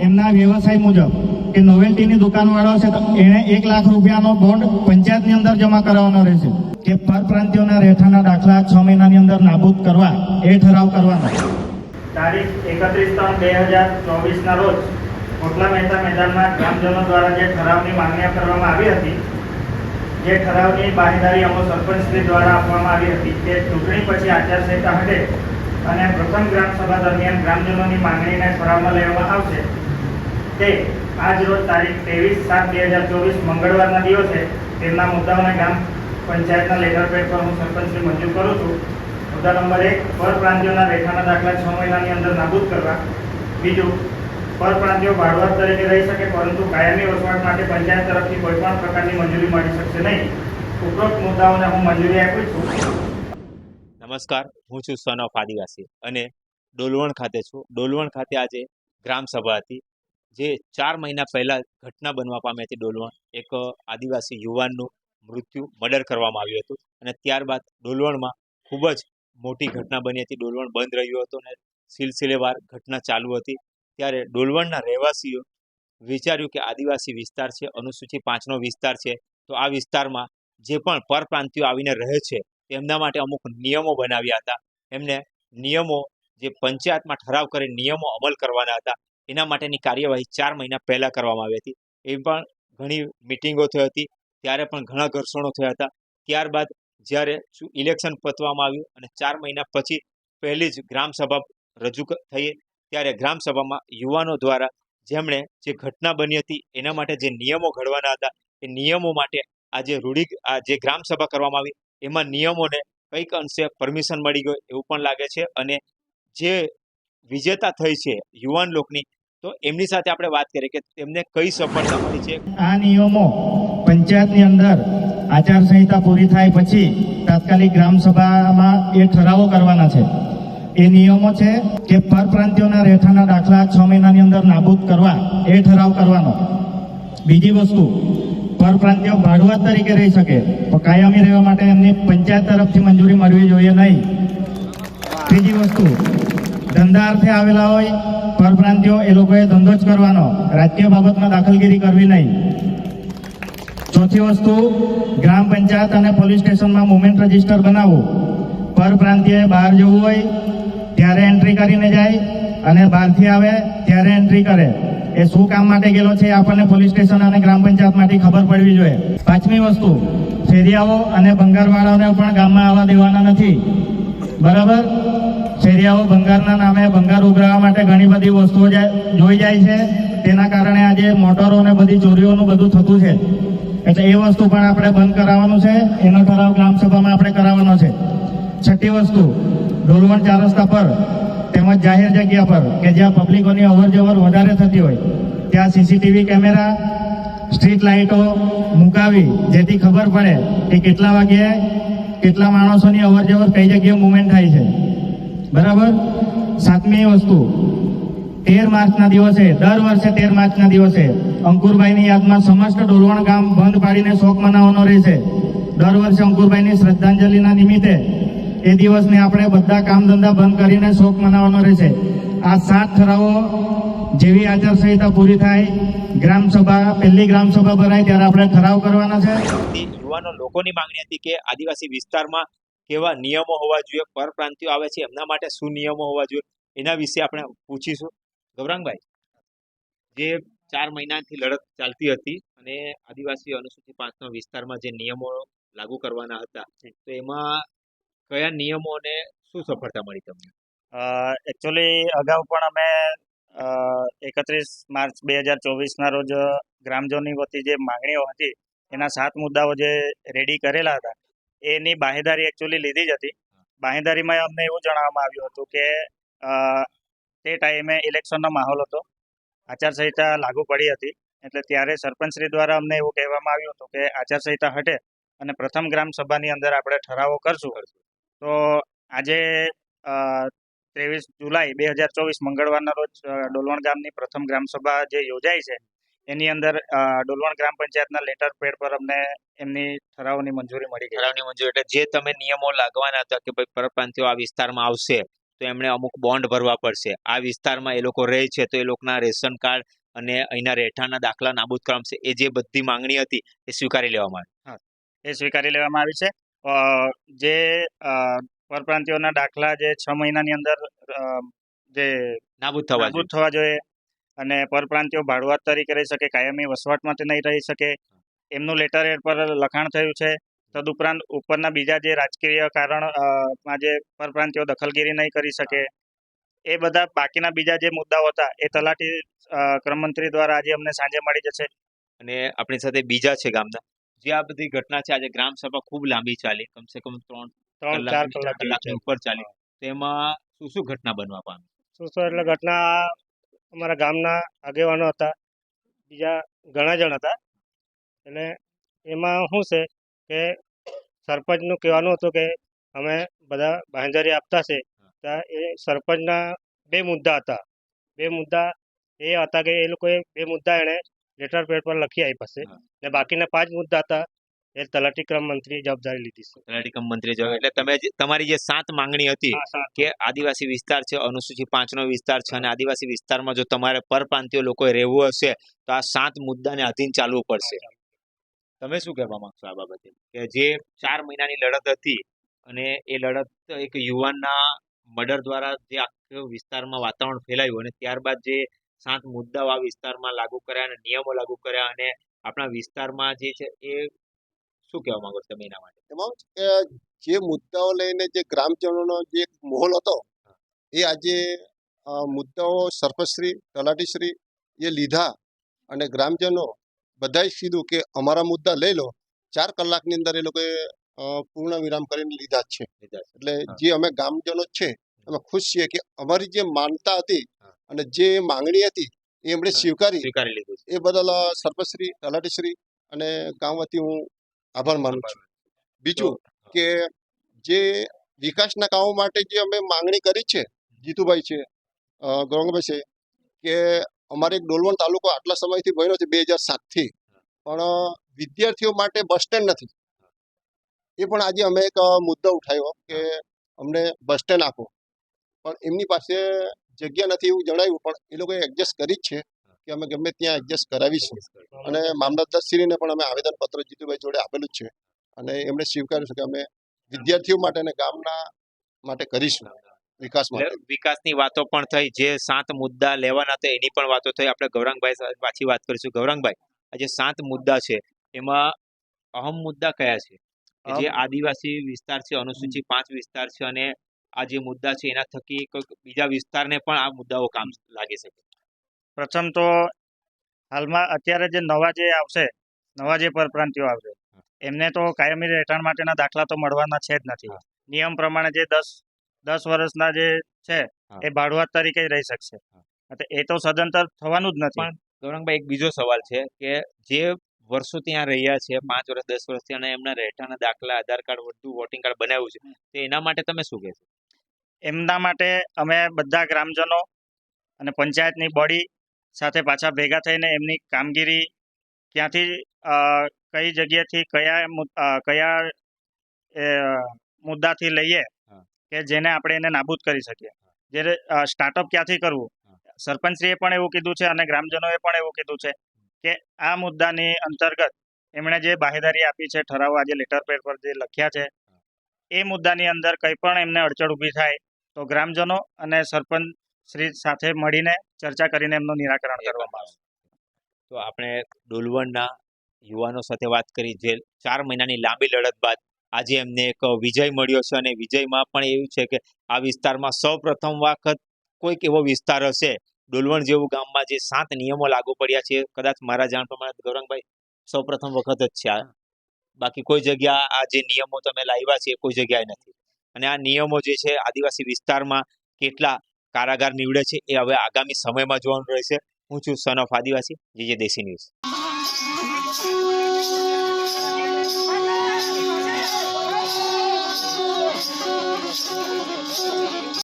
એમના વ્યવસાય મુજબ કે નોવેલ્ટીની દુકાનવાળો છે એણે એક લાખ રૂપિયાનો બોન્ડ પંચાયતની અંદર જમા કરાવવાનો રહેશે. કે પરપ્રાંતિઓના રહેઠાણના દાખલા છ મહિનાની અંદર નાબૂદ કરવા એ ઠરાવ કરવાનો. તારીખ એકત્રીસ ત્રણ બે હજાર ચોવીસના રોજ કોટલા મહેતા મેદાનમાં ગ્રામજનો દ્વારા જે ઠરાવની માંગણી કરવામાં આવી હતી જે ઠરાવની બાહેદારી અમો સરપંચશ્રી દ્વારા આપવામાં આવી હતી, તે ચૂંટણી પછી આચારસંહિતા હટે અને પ્રથમ ગ્રામસભા દરમિયાન ગ્રામજનોની માંગણીને ઠરાવમાં લેવામાં આવશે. તે આજ રોજ તારીખ ત્રેવીસ સાત બે હજાર ચોવીસ મંગળવારના દિવસે તેમના મુદ્દાઓને ગ્રામ પંચાયતના લેટર પેડ પર હું સરપંચશ્રી મંજૂર કરું છું. મુદ્દા નંબર એક પર પ્રાંતિઓના રેખાના દાખલા છ મહિનાની અંદર નાબૂદ કરવા. બીજું પરપ્રાંતિયો ભાડુઆત તરીકે રહી શકે, પરંતુ કાયમી વસવાટ માટે પંચાયત તરફથી કોઈ પણ પ્રકારની મંજૂરી મળી શકશે નહીં. ઉપરોક્ત મુદ્દાઓને હું મંજૂરી આપું છું. નમસ્કાર, હું છું સન ઓફ આદિવાસી અને ડોલવણ ખાતે છું. ડોલવણ ખાતે આજે ગ્રામ સભા હતી. જે ચાર મહિના પહેલા ઘટના બનવા પામી હતી ડોલવણ. એક આદિવાસી યુવાનનું મૃત્યુ, મર્ડર કરવામાં આવ્યું હતું અને ત્યારબાદ ડોલવણમાં ખૂબ જ મોટી ઘટના બની હતી. ડોલવણ બંધ રહ્યું હતું અને સિલસિલેવાર ઘટના ચાલુ હતી. ત્યારે ડોલવણના રહેવાસીઓ વિચાર્યું કે આદિવાસી વિસ્તાર છે, અનુસૂચિત પાંચનો વિસ્તાર છે, તો આ વિસ્તારમાં જે પણ પરપ્રાંતિયો આવીને રહે છે તેમના માટે અમુક નિયમો બનાવ્યા હતા. એમને નિયમો જે પંચાયતમાં ઠરાવ કરી નિયમો અમલ કરવાના હતા, એના માટેની કાર્યવાહી ચાર મહિના પહેલાં કરવામાં આવી હતી. એ પણ ઘણી મિટિંગો થઈ હતી, ત્યારે પણ ઘણા ઘર્ષણો થયા હતા. ત્યારબાદ જ્યારે ઇલેક્શન પતવામાં આવ્યું અને ચાર મહિના પછી પહેલી જ ગ્રામસભા રજૂ થઈ ત્યારે ગ્રામસભામાં યુવાનો દ્વારા જેમણે જે ઘટના બની હતી, એના માટે જે નિયમો ઘડવાના હતા, એ નિયમો માટે આજે રૂઢિ આ જે ગ્રામસભા કરવામાં આવી, એમાં નિયમોને કંઈક અંશે પરમિશન મળી ગયો એવું પણ લાગે છે. અને જે વિજેતા થઈ છે યુવાન લોકની, તો એમની સાથે આપણે વાત કરીએ કે તેમને કઈ સફળતા મળી છે? આ નિયમો પંચાયતની અંદર આચારસંહિતા પૂરી થાય પછી તાત્કાલિક ગ્રામસભામાં એ ઠરાવો કરવાના છે. એ નિયમો છે કે પરપ્રાંતિયોના રહેઠાણના દાખલા છ મહિનાની અંદર નાબૂદ કરવા એ ઠરાવ કરવાનો. બીજી વસ્તુ પરપ્રાંતિયો ભાડુઆત તરીકે રહી શકે, તો કાયમી રહેવા માટે એમની પંચાયત તરફથી મંજૂરી મળવી જોઈએ નહીં. ત્રીજી વસ્તુ, ધંધા અર્થે આવેલા હોય પરપ્રાંતિયો એ લોકોએ ધંધો જ કરવાનો, રાજકીય બાબતમાં દાખલગીરી કરવી નહીં. ચોથી વસ્તુ, ગ્રામ પંચાયત અને પોલીસ સ્ટેશનમાં મુમેન્ટ રજિસ્ટર બનાવવું. પરપ્રાંતિયએ બહાર જવું હોય ત્યારે એન્ટ્રી કરીને જાય અને બહારથી આવે ત્યારે એન્ટ્રી કરે. એ શું કામ માટે ગયેલો છે આપણને પોલીસ સ્ટેશન અને ગ્રામ પંચાયતમાંથી ખબર પડવી જોઈએ. પાંચમી વસ્તુ ફેરિયાઓ અને ભંગારવાળાઓને પણ ગામમાં આવવા દેવાના નથી. બરાબર? ફેરિયાઓ ભંગારના નામે ભંગાર ઉઘરાવવા માટે ઘણી બધી વસ્તુઓ જોઈ જાય છે. તેના કારણે આજે મોટરો અને બધી ચોરીઓનું બધું થતું છે. એટલે એ વસ્તુ પણ આપણે બંધ કરાવવાનું છે. એનો ઠરાવ ગ્રામસભામાં આપણે કરાવવાનો છે. છઠ્ઠી વસ્તુ ડોલવણ ચાર રસ્તા પર તેમજ જાહેર જગ્યા પર કે જ્યાં પબ્લિકોની અવર જવર વધારે થતી હોય, ત્યાં સીસીટીવી કેમેરા, સ્ટ્રીટ લાઇટો મુકાવી, જેથી ખબર પડે કે કેટલા વાગ્યે કેટલા માણસોની અવર જવર કઈ જગ્યાએ મુવમેન્ટ થાય છે. બરાબર? સાતમી વસ્તુ, તેર માર્ચના દિવસે, દર વર્ષે તેર માર્ચના દિવસે અંકુરભાઈની યાદમાં સમસ્ત ડોલવણ ગામ બંધ પાડીને શોક મનાવવાનો રહેશે. દર વર્ષે અંકુરભાઈની શ્રદ્ધાંજલિના નિમિત્તે એ દિવસને આપણે બધા કામ ધંધા બંધ કરીને શોક મનાવવાનો રહેશે. આ સાત ઠરાવો જેવી આચારસંહિતા પૂરી થાય ગ્રામસભા પહેલી ગ્રામસભા ભરાય ત્યારે આપણે ઠરાવ કરવાના છે. યુવાનો લોકોની માંગણી હતી કે આદિવાસી વિસ્તારમાં કેવા નિયમો હોવા જોઈએ, પરપ્રાંતિઓ આવે છે, એમના માટે શું નિયમો હોવા જોઈએ, એના વિશે આપણે પૂછીશું. ગૌરાંગભાઈ, જે ચાર મહિનાથી લડત ચાલતી હતી અને આદિવાસી અનુસૂચિત પાંચના વિસ્તારમાં જે નિયમો લાગુ કરવાના હતા, તો એમાં કયા નિયમો અને શું સફળતા મળી તમને? એકચ્યુઅલી અગાઉ પણ અમે એકત્રીસ માર્ચ બે હજાર ચોવીસના રોજ ગ્રામજનોની વતી જે માંગણીઓ હતી, એના સાત મુદ્દાઓ જે રેડી કરેલા હતા, એની બાહેદારી એકચ્યુઅલી લીધી જ હતી. બાહેદારીમાં અમને એવું જણાવવામાં આવ્યું હતું કે તે ટાઈમે ઇલેક્શનનો માહોલ હતો, આચારસંહિતા લાગુ પડી હતી, એટલે ત્યારે સરપંચશ્રી દ્વારા અમને એવું કહેવામાં આવ્યું હતું કે આચારસંહિતા હટે અને પ્રથમ ગ્રામ સભાની અંદર આપણે ઠરાવો કરશું. તો આજે ત્રેવીસ જુલાઈ બે હજાર ચોવીસ મંગળવારના રોજ ડોલવણ ગામની પ્રથમ ગ્રામસભા જે યોજાઈ છે એની અંદર ડોલવણ ગ્રામ પંચાયતના લેટર પેડ પર અમને એમની ઠરાવની મંજૂરી મળી ઠરાવની મંજૂરી એટલે જે તમે નિયમો લાગવાના હતા કે ભાઈ પરપ્રાંતિઓ આ વિસ્તારમાં આવશે તો એમણે અમુક બોન્ડ ભરવા પડશે. આ વિસ્તારમાં એ લોકો રહે છે તો એ લોકોના રેશન કાર્ડ અને અહીંના રહેઠાણના દાખલા નાબૂદ કરવામાં છે એ જે બધી માંગણી હતી એ સ્વીકારી લેવામાં આવી. એ સ્વીકારી લેવામાં આવી છે. જે અ, પરપ્રાંતિયોના દાખલા જે છ મહિનાની અંદર જે નાબૂદ થવા નાબૂદ થવા જોઈએ અને પરપ્રાંતિઓ ભાડુઆત તરીકે રહી શકે કાયમી વસવાટ માટે નહીં રહી શકે એમનું લેટર હેડ પર લખાણ થયું છે. તદુપરાંત ઉપરના બીજા જે રાજકીય કારણમાં જે પરપ્રાંતિઓ દખલગીરી નહીં કરી શકે એ બધા બાકીના બીજા જે મુદ્દાઓ હતા એ તલાટી ક્રમમંત્રી દ્વારા આજે અમને સાંજે મળી જશે. અને આપણી સાથે બીજા છે ગામના. જે આ બધી ઘટના છે આજે ગ્રામ સભા ખૂબ લાંબી ચાલી કમસે કમ ત્રણ ત્રણ ચાર કલાક ઉપર ચાલી. તેમાં શું શું ઘટના બનવા પામી? શું શું એટલે ઘટના અમારા ગામના આગેવાનો હતા બીજા ઘણા જણ હતા. એટલે એમાં શું છે કે સરપંચનું કહેવાનું હતું કે અમે બધા બાંધારી આપતા છે. ત્યાં એ સરપંચના બે મુદ્દા હતા. બે મુદ્દા એ હતા કે એ લોકોએ બે મુદ્દા એણે લેટર પેડ પર લખી આપ્યા છે. ને બાકીના પાંચ મુદ્દા હતા એ તલાટી ક્રમ મંત્રીએ જવાબદારી લીધી છે. તલાટી ક્રમ મંત્રી જવાબ એટલે તમે તમારી જે સાત માંગણી હતી કે આદિવાસી વિસ્તાર છે અનુસૂચિત પાંચનો વિસ્તાર છે અને આદિવાસી વિસ્તારમાં જો તમારે પરપ્રાંતિયો લોકોએ રહેવું હશે તો આ સાત મુદ્દાને આધીન ચાલવું પડશે. તમે શું કહેવા માંગશો આ બાબતે? કે જે ચાર મહિનાની લડત હતી અને એ લડત એક યુવાનના મર્ડર દ્વારા જે આખો વિસ્તારમાં વાતાવરણ ફેલાયું અને ત્યારબાદ જે સાત મુદ્દાઓ આ વિસ્તારમાં લાગુ કર્યા અને નિયમો લાગુ કર્યા અને આપણા વિસ્તારમાં જે છે એ શું કહેવા માંગો છો તમે એના માટે? એમાં કે જે મુદ્દાઓ લઈને જે ગ્રામજનોનો જે માહોલ હતો એ આજે મુદ્દાઓ સરપંચશ્રી તલાટીશ્રી એ લીધા અને ગ્રામજનો બધાએ કીધું કે અમારા મુદ્દા લઈ લો ચાર કલાકની અંદર એ લોકોએ પૂર્ણ વિરામ કરીને લીધા છે. એટલે જે અમે ગામજનો છે અમે ખુશ છીએ કે અમારી જે માનતા હતી. અને જે માંગણી હતી એ એમણે સ્વીકારી. સ્વીકારી લીધી એ બદલ સરપંચશ્રી તલાટીશ્રી અને ગામ વતી હું આભાર માનું છું. બીજું કે જે વિકાસના કામો માટે જે અમે માંગણી કરી છે જીતુભાઈ છે ગૌરંગભાઈ છે કે અમારે એક ડોલવણ તાલુકો આટલા સમયથી બન્યો છે બે હજાર સાતથી. પણ વિદ્યાર્થીઓ માટે બસ સ્ટેન્ડ નથી. એ પણ આજે અમે એક મુદ્દો ઉઠાવ્યો કે અમને બસ સ્ટેન્ડ આપો. પણ એમની પાસે જગ્યા નથી એવું જણાવ્યું પણ એ લોકોએ એડજસ્ટ કરી જ છે કે અમે ગમે ત્યાં એડજસ્ટ કરાવીશું. અને મામલતદારશ્રીને પણ અમે આવેદનપત્ર જીતુભાઈ જોડે આપેલું જ છે. અને એમણે સ્વીકાર્યું છે કે અમે વિદ્યાર્થીઓ માટે અને ગામના માટે કરીશું વિકાસ વિકાસની વાતો પણ થઈ જે સાત મુદ્દા લેવાના હતા એની પણ વાતો થઈ. આપણે ગૌરાંગભાઈ સાથે પાછી વાત કરીશું. ગૌરાંગભાઈ આ જે સાત મુદ્દા છે એમાં અહમ મુદ્દા કયા છે? જે આદિવાસી વિસ્તાર છે અનુસૂચિત પાંચ વિસ્તાર છે અને આ જે મુદ્દા છે એના થકી બીજા વિસ્તારને પણ આ મુદ્દાઓ કામ લાગી શકે પ્રથમ તો હાલમાં અત્યારે જે નવા જે આવશે નવા જે પરપ્રાંતિઓ આવશે એમને તો કાયમી રહેઠાણ માટેના દાખલા તો મળવાના છે જ નથી. નિયમ પ્રમાણે જે દસ દસ વર્ષના જે છે એ ભાડુઆત તરીકે રહી શકશે. એ તો સદંતર થવાનું જ નથી. પણ ગૌરાંગભાઈ એક બીજો સવાલ છે કે જે વર્ષો ત્યાં રહ્યા છે પાંચ વર્ષ દસ વર્ષથી અને એમના રહેઠાણના દાખલા આધાર કાર્ડ બધું વોટિંગ કાર્ડ બનાવ્યું છે તો એના માટે તમે શું કહેશો? એમના માટે અમે બધા ગ્રામજનો અને પંચાયતની બોડી સાથે પાછા ભેગા થઈને એમની કામગીરી ક્યાંથી કઈ જગ્યાથી કયા કયા મુદ્દાથી લઈએ કે જેને આપણે એને નાબૂદ કરી શકીએ. જ્યારે સ્ટાર્ટઅપ ક્યાંથી કરવું? સરપંચશ્રીએ પણ એવું કીધું છે અને ગ્રામજનોએ પણ એવું કીધું છે કે આ મુદ્દાની અંતર્ગત એમણે જે બાહેદારી આપી છે ઠરાવ આજે લેટર પેડ પર જે લખ્યા છે એ મુદ્દાની અંદર કંઈ પણ એમને અડચણ ઊભી થાય તો ગ્રામજનો અને સરપંચ શ્રી સાથે મળીને ચર્ચા કરીને એમનું નિરાકરણ કરવામાં આવશે તો આપણે ડોલવણના યુવાનો સાથે વાત કરી જે ચાર મહિનાની લાંબી લડત બાદ આજે એમને એક વિજય મળ્યો છે અને વિજયમાં પણ એવું છે કે આ વિસ્તારમાં સૌ પ્રથમ વખત કોઈક એવો વિસ્તાર હશે. ડોલવણ જેવું ગામમાં જે સાત નિયમો લાગુ પડ્યા છે કદાચ મારા જાણ પ્રમાણે ગૌરંગભાઈ સૌ પ્રથમ વખત જ છે બાકી કોઈ જગ્યા આ જે નિયમો તમે લાવ્યા છે કોઈ જગ્યાએ નથી. અને આ નિયમો જે છે આદિવાસી વિસ્તારમાં કેટલા કારાગાર નીવડે છે એ હવે આગામી સમયમાં જોવાનું રહેશે. હું છું સન ઓફ આદિવાસી. જે દેશી ન્યૂઝ